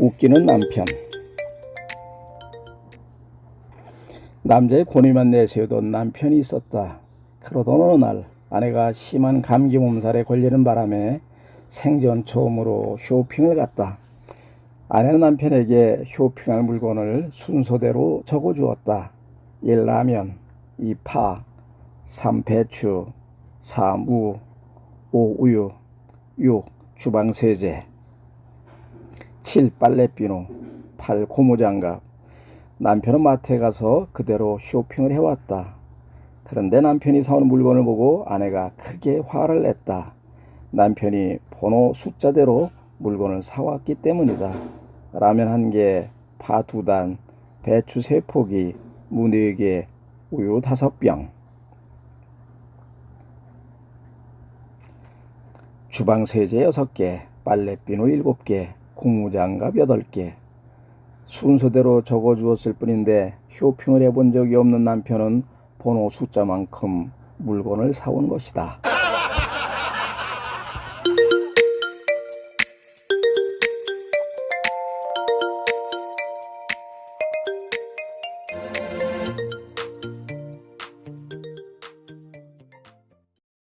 웃기는 남편 남자의 고뇌만 내세우던 남편이 있었다. 그러던 어느 날 아내가 심한 감기 몸살에 걸리는 바람에 생전 처음으로 쇼핑을 갔다. 아내는 남편에게 쇼핑할 물건을 순서대로 적어주었다. 1. 라면 2. 파 3. 배추 4. 무 5. 우유 6. 주방세제 7. 빨래비누 8. 고무장갑 남편은 마트에 가서 그대로 쇼핑을 해왔다. 그런데 남편이 사온 물건을 보고 아내가 크게 화를 냈다. 남편이 번호 숫자대로 물건을 사왔기 때문이다. 라면 한 개, 파 두 단, 배추 세 포기, 무 네 개, 우유 다섯 병. 주방 세제 여섯 개, 빨래비누 일곱 개, 고무장갑 여덟 개. 순서대로 적어 주었을 뿐인데 쇼핑을 해본 적이 없는 남편은 번호 숫자만큼 물건을 사온 것이다.